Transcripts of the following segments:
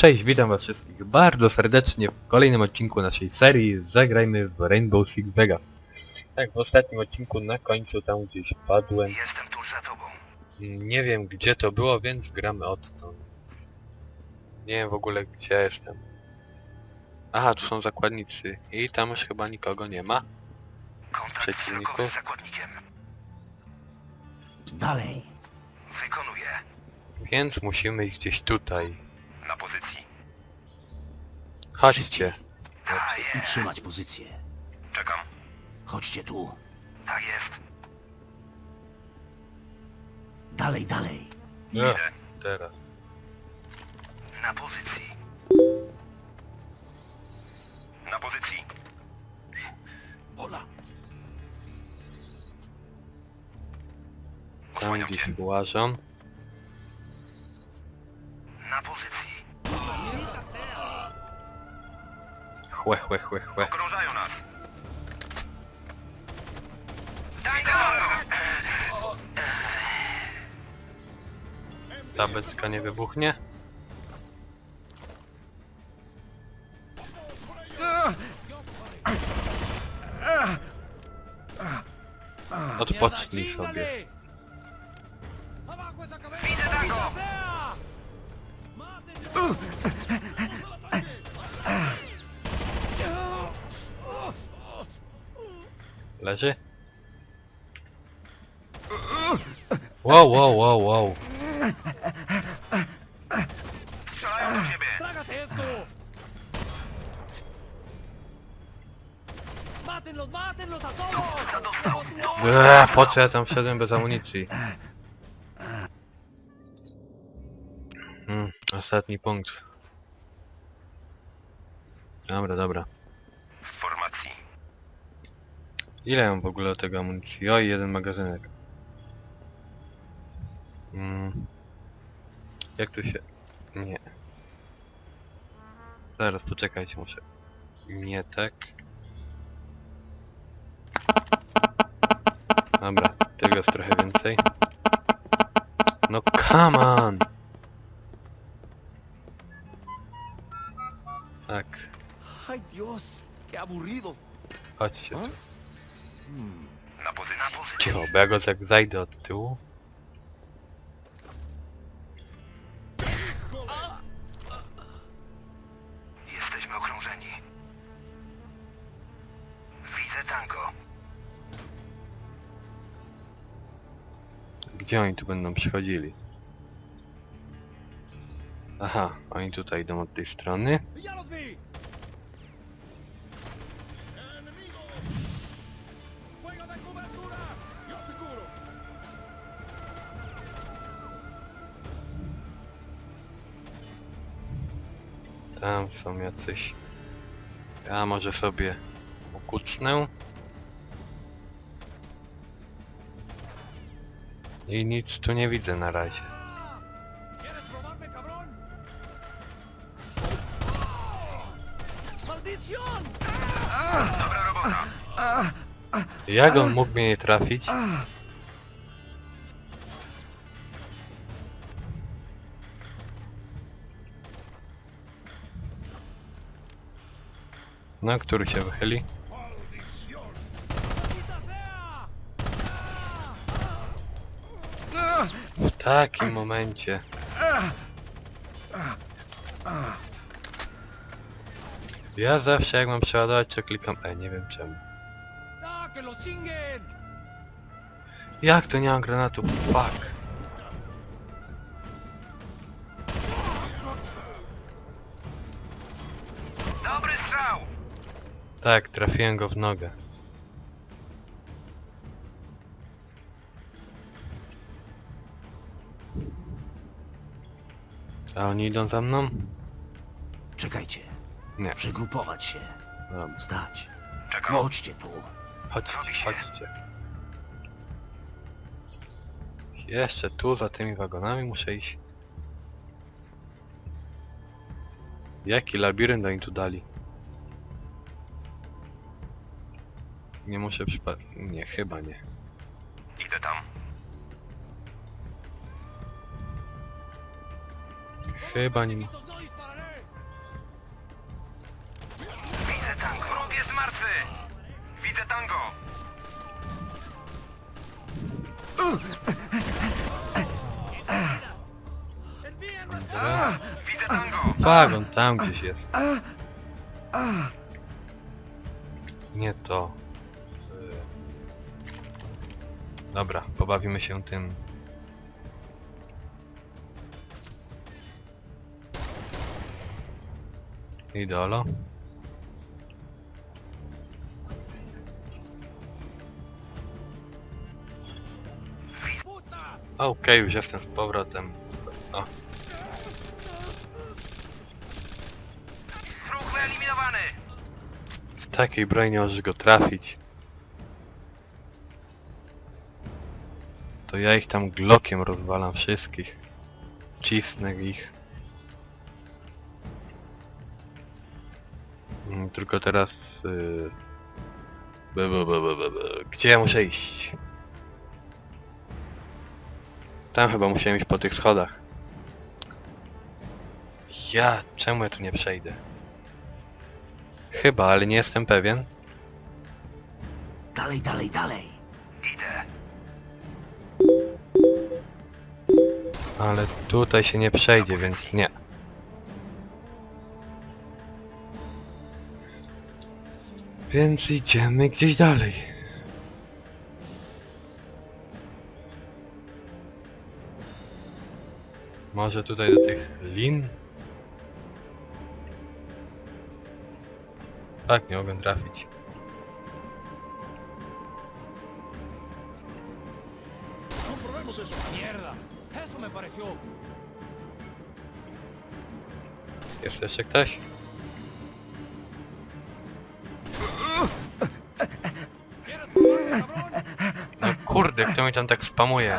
Cześć, witam was wszystkich bardzo serdecznie w kolejnym odcinku naszej serii Zagrajmy w Rainbow Six Vegas. Tak, w ostatnim odcinku na końcu tam gdzieś padłem. Jestem tuż za tobą. Nie wiem gdzie to było, więc gramy odtąd. Nie wiem w ogóle gdzie jestem. Aha, tu są zakładnicy. I tam już chyba nikogo nie ma. Kontakt Przeciwników? wrogowy z zakładnikiem. Dalej. Wykonuję. Więc musimy iść gdzieś tutaj. Na pozycji. Chodźcie. Daję. Utrzymać pozycję. Czekam. Chodźcie tu. Tak jest. Dalej, dalej. Nie, Idę. teraz. Na pozycji. Na pozycji. Ola. Tam Osłaniam gdzieś cię. Na Chłe, chłe, chłe, chłe. Okrążają nas. Daj go! Ta beczka nie wybuchnie? Odpocznij sobie. Leży? Wow, wow, wow, wow. Strzelają do ciebie! ¡Trágate esto! ¡Mátenlos, mátenlos a todos! Eee, po co ja tam wszedłem bez amunicji? Hmm, ostatni punkt. Dobra, dobra. W formacji. Ile mam w ogóle tego amunicji? Oj, jeden magazynek. Mm. Jak to się... Nie. Zaraz, poczekajcie, muszę... Nie tak. Dobra, tego jest trochę więcej. No come on! Tak, ¡Ay, Dios! ¡Qué aburrido! chodźcie tu. Bo ja go jak zajdę od tyłu. Jesteśmy okrążeni. Widzę tango. Gdzie oni tu będą przychodzili? Aha, oni tutaj idą od tej strony. ¡Ya los Tam są jacyś. Ja może sobie ukucnę. I nic tu nie widzę na razie. Jak on mógł mnie nie trafić? No, który się wychyli? W takim momencie. Ja zawsze jak mam przeładować, to klikam E, nie wiem czemu. Jak to nie mam granatu? Fuck. Tak, trafiłem go w nogę. A oni idą za mną? Czekajcie. Nie. Przegrupować się. Dobra. Stać. Czekam. Chodźcie tu. Chodźcie, chodźcie. Jeszcze tu, za tymi wagonami muszę iść. Jaki labirynt oni tu dali? Nie muszę przypa... Nie, chyba nie. Idę tam. Chyba nie... Widzę tango. Wróg jest martwy. Widzę tango. Dobra. Widzę tango. Fuck, on tam gdzieś jest. Nie to. Dobra, pobawimy się tym. Idolo. Okej, już jestem z powrotem. O, wyeliminowany! z takiej broni nie możesz go trafić. To ja ich tam glokiem rozwalam wszystkich. Cisnę ich. Mm, Tylko teraz... Yy... Gdzie ja muszę iść? Tam chyba musiałem iść po tych schodach. Ja... Czemu ja tu nie przejdę? Chyba, ale nie jestem pewien. Dalej, dalej, dalej. Ale tutaj się nie przejdzie, więc nie. Więc idziemy gdzieś dalej. Może tutaj do tych lin? Tak, nie mogę trafić. ¡Mierda! ¡Eso me pareció! Jest jeszcze ktoś? No kurde, kto mi tam tak spamuje?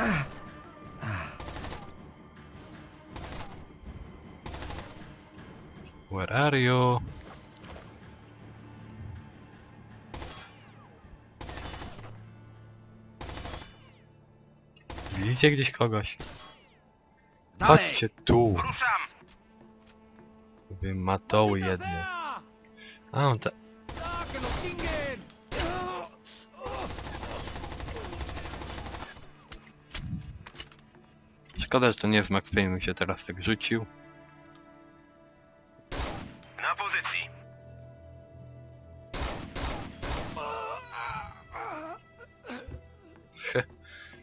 Where are you? Widzicie gdzieś kogoś? Chodźcie tu, Ruszam! matoły ¡Maldita jedne. A, on ta... ¡Ah, que los chinguen! Szkoda, że to nie z Max Payne się teraz tak rzucił. Na pozycji!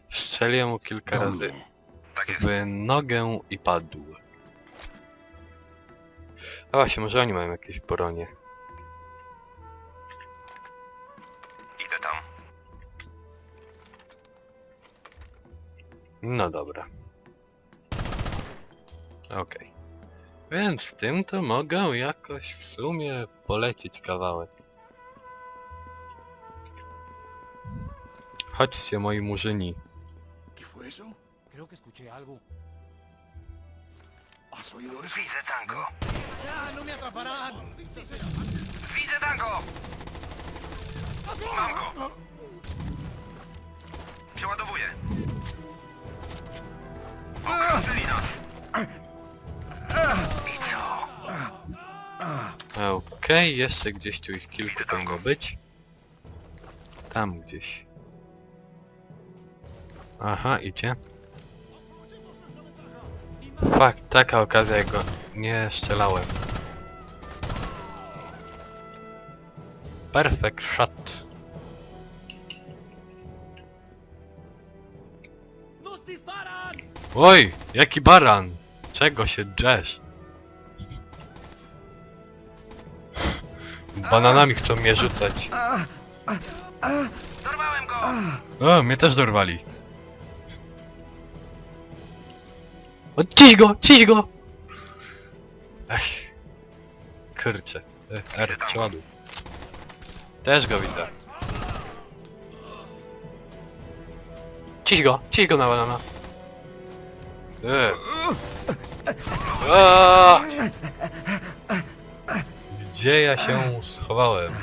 Strzeliłem mu kilka razy. Tak jest. W nogę i padł. A właśnie, może oni mają jakieś bronie. Idę tam. No dobra. Okej. Więc tym to mogę jakoś w sumie polecieć kawałek. Chodźcie moi murzyni. Que escuché algo. ¿Has oído eso? Widzę tango! ¡Ya, no me atraparán! Widzę tango! Mam go! Przeładowuję! Nas! I co? Okej, jeszcze gdzieś tu ich kilku powinno być. Tam gdzieś. Aha, idzie. Fakt, taka okazja, jak go nie strzelałem. Perfect shot. Oj, jaki baran! Czego się drzesz? Bananami chcą mnie rzucać. Dorwałem go! O, mnie też dorwali. Ciś go, ciś go! Ech. Kurczę. E, R. Też go widzę. Ciś go, ciś go na banana. Gdzie ja się schowałem?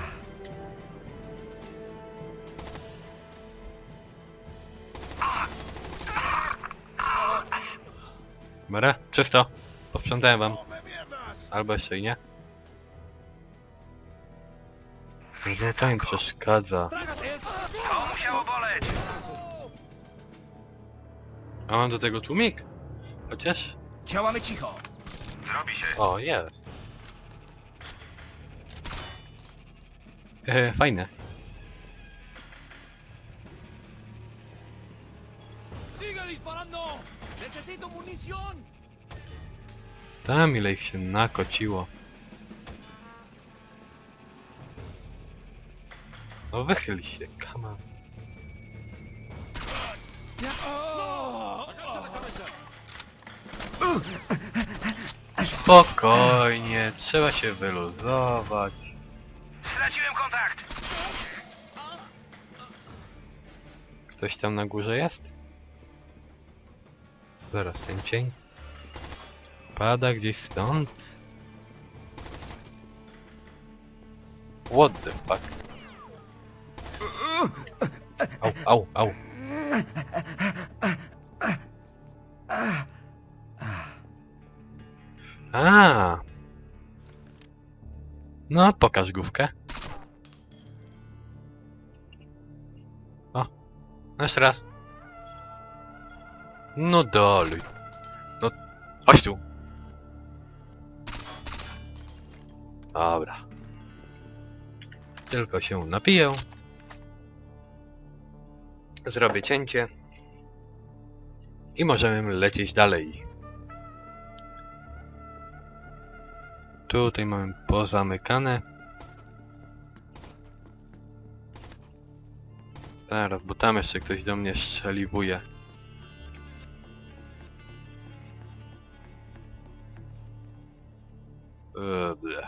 Mere, czysto. Posprzątałem wam. Albo jeszcze i nie. Że to mi przeszkadza. To musiało boleć! A mam do tego tłumik? Chociaż... Działamy cicho. Zrobi się. O, jest. E, fajne. Sigue disparando. Necesito munición. Tam ile ich się nakociło. No wychyl się. Agacha la cabeza. Spokojnie, trzeba się wyluzować. Straciłem kontakt! Ktoś tam na górze jest? Zaraz, ten cień. Pada gdzieś stąd. What the fuck? Au, au, au. A. No, pokaż główkę. O, jeszcze raz. No dalej. No, chodź tu. Dobra. Tylko się napiję. Zrobię cięcie. I możemy lecieć dalej. Tutaj mamy pozamykane. Teraz, bo tam jeszcze ktoś do mnie strzeliwuje. Eee.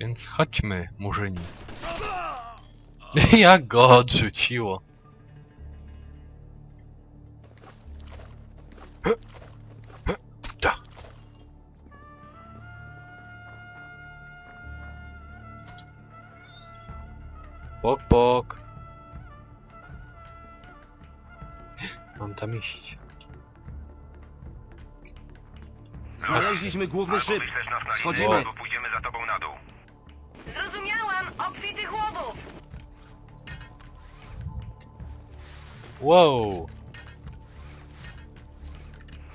Więc chodźmy, murzyni. Jak go odrzuciło. Pok, pok. Tam iść. Znaleźliśmy główny Albo szyb. wyślesz nas na Schodzimy. albo pójdziemy za tobą na dół. Zrozumiałam! Obfity chłopów! Wow!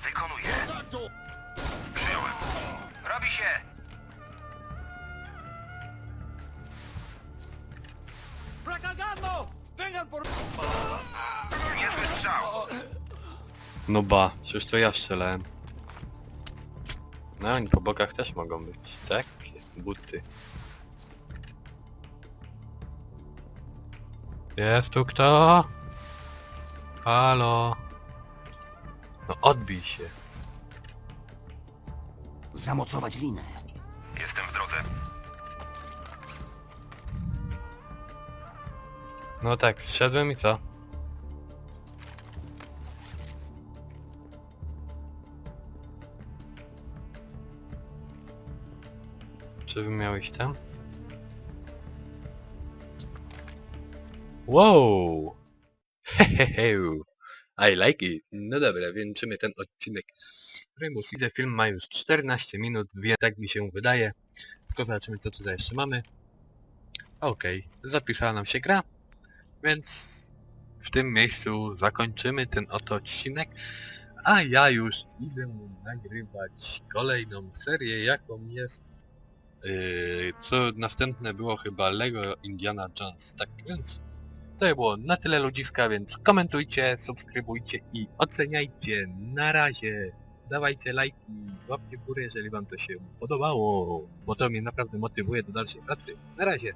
Wykonuję. Przyjąłem. Robi się! ¡Recargando! ¡Vengan por... Niezły strzał! No ba, przecież to ja strzelałem. No oni po bokach też mogą być, tak? Buty. Jest tu kto? Halo? No odbij się. Zamocować linę. Jestem w drodze. No tak, zszedłem i co? Czy wy miałeś tam? Wow! Hehehe! I like it! No dobra, wieńczymy ten odcinek. Rainbow Six film ma już 14 minut, wie, tak mi się wydaje. Tylko zobaczymy co tutaj jeszcze mamy. Okej, zapisała nam się gra. Więc w tym miejscu zakończymy ten oto odcinek, a ja już idę nagrywać kolejną serię, jaką jest yy, co następne było chyba Lego Indiana Jones, tak więc to było na tyle ludziska, więc komentujcie, subskrybujcie i oceniajcie. Na razie, dawajcie lajki, łapcie w górę, jeżeli wam to się podobało, bo to mnie naprawdę motywuje do dalszej pracy. Na razie.